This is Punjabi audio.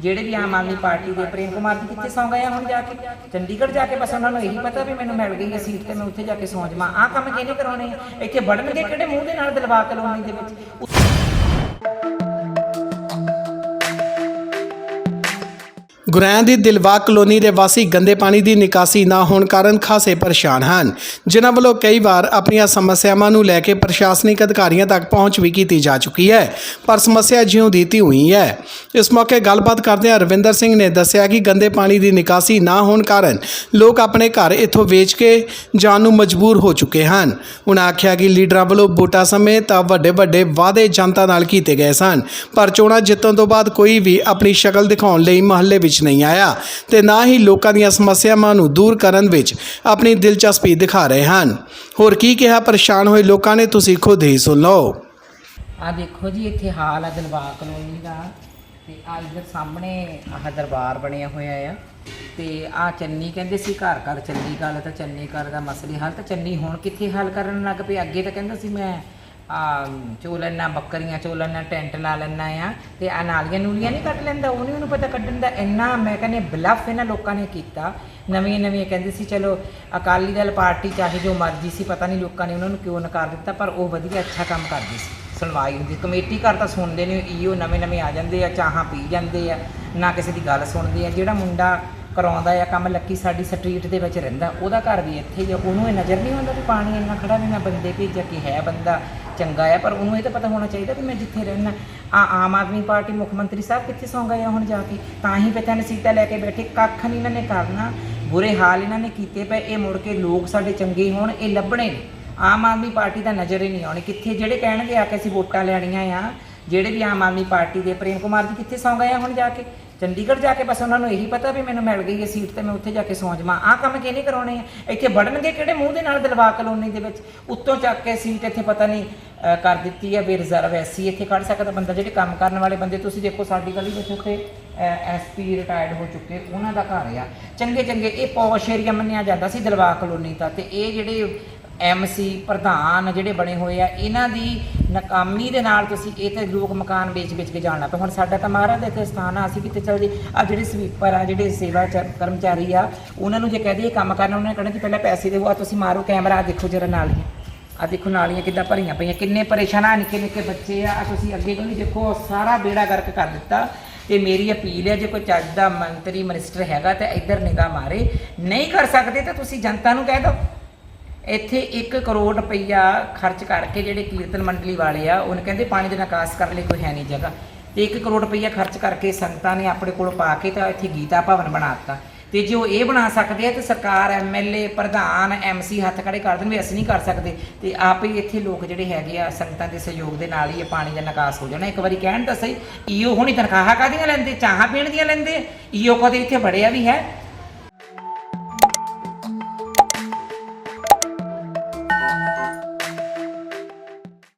ਜਿਹੜੇ ਵੀ ਆਮ ਆਦਮੀ ਪਾਰਟੀ ਦੇ ਪ੍ਰੇਮ ਕੁਮਾਰ ਜੀ ਕਿੱਥੇ ਸੌਂ ਗਏ ਆ ਹੁਣ ਜਾ ਕੇ? ਚੰਡੀਗੜ੍ਹ ਜਾ ਕੇ ਬਸ ਉਹਨਾਂ ਨੂੰ ਇਹੀ ਪਤਾ ਵੀ ਮੈਨੂੰ ਮਿਲ ਗਈ ਹੈ ਸੀਟ ਤੇ ਮੈਂ ਉੱਥੇ ਜਾ ਕੇ ਸੌਂ ਜਾਵਾਂ। ਆਹ ਕੰਮ ਕਿਹਨੇ ਕਰਾਉਣੇ ਆ? ਇੱਥੇ ਵੜਨਗੇ ਕਿਹੜੇ ਮੂੰਹ ਦੇ ਨਾਲ ਦਲਵਾ ਕਲੋਨੀ ਦੇ ਵਿੱਚ? ਗੁਰੈਆਂ ਦੀ ਦਿਲਵਾ ਕਲੋਨੀ ਦੇ ਵਾਸੀ ਗੰਦੇ ਪਾਣੀ ਦੀ ਨਿਕਾਸੀ ਨਾ ਹੋਣ ਕਾਰਨ ਖਾਸੇ ਪਰੇਸ਼ਾਨ ਹਨ। ਜਿਨ੍ਹਾਂ ਵੱਲੋਂ ਕਈ ਵਾਰ ਆਪਣੀਆਂ ਸਮੱਸਿਆਵਾਂ ਨੂੰ ਲੈ ਕੇ ਪ੍ਰਸ਼ਾਸਨਿਕ ਅਧਿਕਾਰੀਆਂ ਤੱਕ ਪਹੁੰਚ ਵੀ ਕੀਤੀ ਜਾ ਚੁੱਕੀ ਹੈ, ਪਰ ਸਮੱਸਿਆ ਜਿਉਂ ਦੀ ਤੀ ਹੋਈ ਹੈ। ਇਸ ਮੌਕੇ ਗੱਲਬਾਤ ਕਰਦਿਆਂ ਰਵਿੰਦਰ ਸਿੰਘ ਨੇ ਦੱਸਿਆ ਕਿ ਗੰਦੇ ਪਾਣੀ ਦੀ ਨਿਕਾਸੀ ਨਾ ਹੋਣ ਕਾਰਨ ਲੋਕ ਆਪਣੇ ਘਰ ਇੱਥੋਂ ਵੇਚ ਕੇ ਜਾਣ ਨੂੰ ਮਜਬੂਰ ਹੋ ਚੁੱਕੇ ਹਨ। ਉਹਨਾਂ ਆਖਿਆ ਕਿ ਲੀਡਰਾਂ ਵੱਲੋਂ ਵੋਟਾਂ ਸਮੇਂ ਤਾਂ ਵੱਡੇ ਵੱਡੇ ਵਾਅਦੇ ਜਨਤਾ ਨਾਲ ਕੀਤੇ ਗਏ ਸਨ, ਪਰ ਚੋਣਾਂ ਜਿੱਤਣ ਤੋਂ ਬਾਅਦ ਕੋਈ ਵੀ ਆਪਣੀ ਸ਼ਕਲ ਦਿਖਾਉਣ ਲਈ ਮਹੱਲੇ ਵਿੱਚ ਨਹੀਂ ਆਇਆ ਤੇ ਨਾ ਹੀ ਲੋਕਾਂ ਦੀਆਂ ਸਮੱਸਿਆਵਾਂ ਨੂੰ ਦੂਰ ਕਰਨ ਵਿੱਚ ਆਪਣੀ ਦਿਲਚਸਪੀ ਦਿਖਾ ਰਹੇ ਹਨ। ਹੋਰ ਕੀ ਕਿਹਾ ਪਰੇਸ਼ਾਨ ਹੋਏ ਲੋਕਾਂ ਨੇ ਤੁਸੀਂ ਖੁਦ ਹੀ ਸੁਣ ਲਓ। ਆ ਦੇਖੋ ਜੀ, ਇੱਥੇ ਹਾਲ ਆ ਦਿਲਬਾਗ ਕਲੋਨੀ ਦਾ ਤੇ ਆ ਇੱਧਰ ਸਾਹਮਣੇ ਆਹ ਦਰਬਾਰ ਬਣਿਆ ਹੋਇਆ ਆ ਤੇ ਆ ਚੰਨੀ ਕਹਿੰਦੇ ਸੀ ਘਰ ਘਰ ਚੰਨੀ ਗੱਲ ਤਾਂ ਚੰਨੀ ਘਰ ਦਾ ਮਸਲੇ ਹੱਲ, ਤਾਂ ਚੰਨੀ ਹੁਣ ਕਿੱਥੇ ਹੱਲ ਕਰਨ ਲੱਗ ਪਈ? ਅੱਗੇ ਤਾਂ ਕਹਿੰਦਾ ਸੀ ਮੈਂ ਚੋ ਲੈਣਾ ਬੱਕਰੀਆਂ ਚੋ ਲੈਣਾ ਟੈਂਟ ਲਾ ਲੈਣਾ ਆ। ਤੇ ਆ ਨਾਲੀਆਂ ਨੂਲੀਆਂ ਨਹੀਂ ਕੱਢ ਲੈਂਦਾ ਉਹ ਨਹੀਂ ਉਹਨੂੰ ਪਤਾ ਕੱਢਣ ਦਾ। ਇੰਨਾ ਮੈਂ ਕਹਿੰਦੇ ਬਲਫ ਇਹਨਾਂ ਲੋਕਾਂ ਨੇ ਕੀਤਾ। ਨਵੀਆਂ ਨਵੀਆਂ ਕਹਿੰਦੇ ਸੀ, ਚਲੋ, ਅਕਾਲੀ ਦਲ ਪਾਰਟੀ ਚਾਹੇ ਜੋ ਮਰਜ਼ੀ ਸੀ, ਪਤਾ ਨਹੀਂ ਲੋਕਾਂ ਨੇ ਉਹਨਾਂ ਨੂੰ ਕਿਉਂ ਨਕਾਰ ਦਿੱਤਾ, ਪਰ ਉਹ ਵਧੀਆ ਅੱਛਾ ਕੰਮ ਕਰਦੀ ਸੀ। ਸੁਣਵਾਈ ਹੁੰਦੀ ਕਮੇਟੀ ਘਰ ਤਾਂ ਸੁਣਦੇ ਨੇ ਈਓ ਨਵੇਂ ਨਵੇਂ ਆ ਜਾਂਦੇ ਆ, ਚਾਹਾਂ ਪੀ ਜਾਂਦੇ ਆ, ਨਾ ਕਿਸੇ ਦੀ ਗੱਲ ਸੁਣਦੇ ਆ। ਜਿਹੜਾ ਮੁੰਡਾ ਕਰਾਉਂਦਾ ਆ, ਕੰਮ ਲੱਕੀ ਸਾਡੀ ਸਟਰੀਟ ਦੇ ਵਿੱਚ ਰਹਿੰਦਾ, ਉਹਦਾ ਘਰ ਵੀ ਇੱਥੇ ਹੀ ਆ, ਉਹਨੂੰ ਇਹ ਨਜ਼ਰ ਨਹੀਂ ਆਉਂਦਾ ਵੀ ਪਾਣੀ ਇੰਨਾ ਖੜਾ ਵੀ ਮੈਂ ਬੰਦੇ ਭੇਜਿਆ ਕਿ ਹੈ ਬੰਦਾ, ਚੰਗਾ ਆ, ਪਰ ਉਹਨੂੰ ਇਹ ਤਾਂ ਪਤਾ ਹੋਣਾ ਚਾਹੀਦਾ ਵੀ ਮੈਂ ਜਿੱਥੇ ਰਹਿਣਾ ਆ ਆਮ ਆਦਮੀ ਪਾਰਟੀ ਮੁੱਖ ਮੰਤਰੀ ਸਾਹਿਬ ਕਿੱਥੇ ਸੌਂ ਗਏ ਆ ਹੁਣ ਜਾ ਕੇ? ਤਾਂ ਹੀ ਪਤਾ ਨਸੀਤਾ ਲੈ ਕੇ ਬੈਠੇ, ਕੱਖ ਨਹੀਂ ਇਹਨਾਂ ਨੇ ਕਰਨਾ, ਬੁਰੇ ਹਾਲ ਇਹਨਾਂ ਨੇ ਕੀਤੇ ਪਏ, ਇਹ ਮੁੜ ਕੇ ਲੋਕ ਸਾਡੇ ਚੰਗੇ ਹੋਣ, ਇਹ ਲੱਭਣੇ ਨੇ। ਆਮ ਆਦਮੀ ਪਾਰਟੀ ਦਾ ਨਜ਼ਰ ਹੀ ਨਹੀਂ ਆਉਣੀ, ਕਿੱਥੇ ਜਿਹੜੇ ਕਹਿਣਗੇ ਆ ਕੇ ਅਸੀਂ ਵੋਟਾਂ ਲੈਣੀਆਂ ਆ, ਜਿਹੜੇ ਵੀ ਆਮ ਆਦਮੀ ਪਾਰਟੀ ਦੇ, ਪ੍ਰੇਮ ਕੁਮਾਰ ਜੀ ਕਿੱਥੇ ਸੌਂ ਗਏ ਆ ਹੁਣ ਜਾ ਕੇ? ਚੰਡੀਗੜ੍ਹ ਜਾ ਕੇ ਬਸ ਉਹਨਾਂ ਨੂੰ ਇਹੀ ਪਤਾ ਵੀ ਮੈਨੂੰ ਮਿਲ ਗਈ ਹੈ ਸੀਟ ਤੇ ਮੈਂ ਉੱਥੇ ਜਾ ਕੇ ਸੌਂ ਜਾਵਾਂ। ਆਹ ਕੰਮ ਕਿਹਨੇ ਕਰਾਉਣੇ ਆ? ਇੱਥੇ ਵੜਨਗੇ ਕਿਹੜੇ ਮੂੰਹ ਦੇ ਨਾਲ ਦਲਵਾ ਕਲੋਨੀ ਦੇ ਵਿੱਚ ਉੱਤੋਂ ਚੱਕ ਕੇ ਸੀਟ ਇੱਥੇ ਪਤਾ ਨਹੀਂ ਅਹ, ਕਰ ਦਿੱਤੀ ਹੈ ਵੀ ਰਿਜ਼ਰਵ ਐਸੀ ਇੱਥੇ ਕੱਢ ਸਕਦਾ ਬੰਦਾ। ਜਿਹੜੇ ਕੰਮ ਕਰਨ ਵਾਲੇ ਬੰਦੇ ਤੁਸੀਂ ਦੇਖੋ ਸਾਡੀ ਗਲੀ ਵਿੱਚ ਉੱਥੇ ਐਸਪੀ ਰਿਟਾਇਰਡ ਹੋ ਚੁੱਕੇ ਉਹਨਾਂ ਦਾ ਘਰ ਆ। ਚੰਗੇ ਚੰਗੇ ਇਹ ਪੌਸ਼ ਏਰੀਆ ਮੰਨਿਆ ਜਾਂਦਾ ਸੀ ਦਲਵਾ ਕਲੋਨੀ ਦਾ ਤੇ ਇਹ ਜਿਹੜੇ ਐਮਸੀ ਪ੍ਰਧਾਨ ਜਿਹੜੇ ਬਣੇ ਹੋਏ ਆ, ਇਹਨਾਂ ਦੀ ਨਾਕਾਮੀ ਦੇ ਨਾਲ ਤੁਸੀਂ ਇਹ ਤੇ ਲੋਕ ਮਕਾਨ ਵੇਚ ਵੇਚ ਕੇ ਜਾਣ ਲੱਗ ਪਏ। ਹੁਣ ਸਾਡਾ ਤਾਂ ਮਹਾਰਾਜ ਦਾ ਇੱਥੇ ਸਥਾਨ ਆ, ਅਸੀਂ ਕਿੱਥੇ ਚੱਲ ਜੀ। ਆ ਜਿਹੜੇ ਸਵੀਪਰ ਆ, ਜਿਹੜੇ ਸੇਵਾ ਚ- ਕਰਮਚਾਰੀ ਆ, ਉਹਨਾਂ ਨੂੰ ਜੇ ਕਹਿ ਦਈਏ ਕੰਮ ਕਰਨਾ, ਉਹਨਾਂ ਨੇ ਕਹਿਣਾ ਕਿ ਪਹਿਲਾਂ ਪੈਸੇ ਦੇਵੋ ਆ ਤੁਸੀਂ ਮਾਰੋ ਕੈਮਰਾ ਦੇਖੋ ਜਰਾ ਨਾਲੀਆਂ। ਆ ਦੇਖੋ ਨਾਲੀਆਂ ਕਿੱਦਾਂ ਭਰੀਆਂ ਪਈਆਂ, ਕਿੰਨੇ ਪਰੇਸ਼ਾਨ ਆ, ਨਿੱਕੇ ਨਿੱਕੇ ਬੱਚੇ ਆ, ਆਹ ਤੁਸੀਂ ਅੱਗੇ ਕੋਈ ਦੇਖੋ ਸਾਰਾ ਬੇੜਾ ਗਰਕ ਕਰ ਦਿੱਤਾ। ਤੇ ਮੇਰੀ ਅਪੀਲ ਹੈ ਜੇ ਕੋਈ ਚੱਜ ਦਾ ਮੰਤਰੀ ਮਿਨਿਸਟਰ ਹੈਗਾ ਤਾਂ ਇੱਧਰ ਨਿਗਾਹ ਮਾਰੇ। ਨਹੀਂ ਕਰ ਸਕਦੇ ਤਾਂ ਤੁਸੀਂ ਜਨਤਾ ਨੂੰ ਕਹਿ ਦਿਓ। ਇੱਥੇ 1 ਕਰੋੜ ਰੁਪਈਆ ਖਰਚ ਕਰਕੇ ਜਿਹੜੇ ਕੀਰਤਨ ਮੰਡਲੀ ਵਾਲੇ ਆ, ਉਹਨੇ ਕਹਿੰਦੇ ਪਾਣੀ ਦੇ ਨਿਕਾਸ ਕਰਨ ਲਈ ਕੋਈ ਹੈ ਨਹੀਂ ਜਗ੍ਹਾ। ਤੇ 1 ਕਰੋੜ ਰੁਪਈਆ ਖਰਚ ਕਰਕੇ ਸੰਗਤਾਂ ਨੇ ਆਪਣੇ ਕੋਲ ਪਾ ਕੇ ਤਾਂ ਇੱਥੇ ਗੀਤਾ ਭਵਨ ਬਣਾਤਾ ਤੇ ਜੇ ਉਹ ਇਹ ਬਣਾ ਸਕਦੇ ਆ, ਤੇ ਸਰਕਾਰ ਐਮਐਲਏ ਪ੍ਰਧਾਨ ਐਮਸੀ ਹੱਥ ਖੜੇ ਕਰ ਦੇਣ ਵੀ ਅਸੀਂ ਨਹੀਂ ਕਰ ਸਕਦੇ। ਤੇ ਆਪ ਹੀ ਇੱਥੇ ਲੋਕ ਜਿਹੜੇ ਹੈਗੇ ਆ, ਸੰਗਤਾਂ ਦੇ ਸਹਿਯੋਗ ਦੇ ਨਾਲ ਹੀ ਇਹ ਪਾਣੀ ਦਾ ਨਿਕਾਸ ਹੋ ਜਾਣਾ। ਇੱਕ ਵਾਰੀ ਕਹਿਣ ਤਾਂ ਸਹੀ, ਈਓ ਹੁਣੀ ਤਨਖਾਹਾਂ ਕਾਦੀਆਂ ਲੈਂਦੇ? ਚਾਹਾਂ ਪੀਣ ਦੀਆਂ ਲੈਂਦੇ? ਈਓ ਕਦੇ ਇੱਥੇ ਬੜਿਆ ਵੀ ਹੈ?